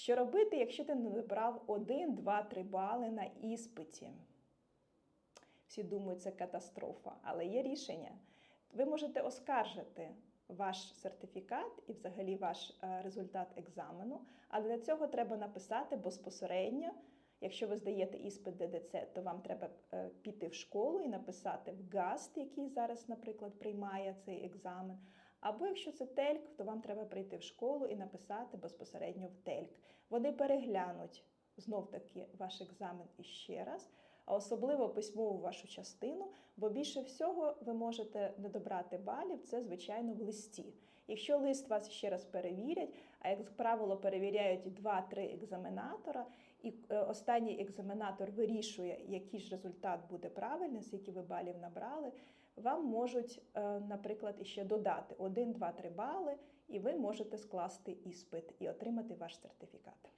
Що робити, якщо ти не набрав 1, 2, 3 бали на іспиті? Всі думають, це катастрофа, але є рішення. Ви можете оскаржити ваш сертифікат і взагалі ваш е, результат екзамену, але для цього треба написати безпосередньо. Якщо ви здаєте іспит ДДЦ, то вам треба е, піти в школу і написати в ГАСТ, який зараз, наприклад, приймає цей екзамен. Або якщо це тельк, то вам треба прийти в школу і написати безпосередньо в тельк. Вони переглянуть знов таки ваш екзамен іще раз, а особливо письмову вашу частину, бо більше всього ви можете не добрати балів, це звичайно в листі. Якщо лист вас ще раз перевірять, а як правило перевіряють 2-3 екзаменатора, і е, останній екзаменатор вирішує, який ж результат буде правильний, скільки ви балів набрали, вам можуть, е, наприклад, іще додати 1, 2, 3 бали, і ви можете скласти іспит і отримати ваш сертифікат.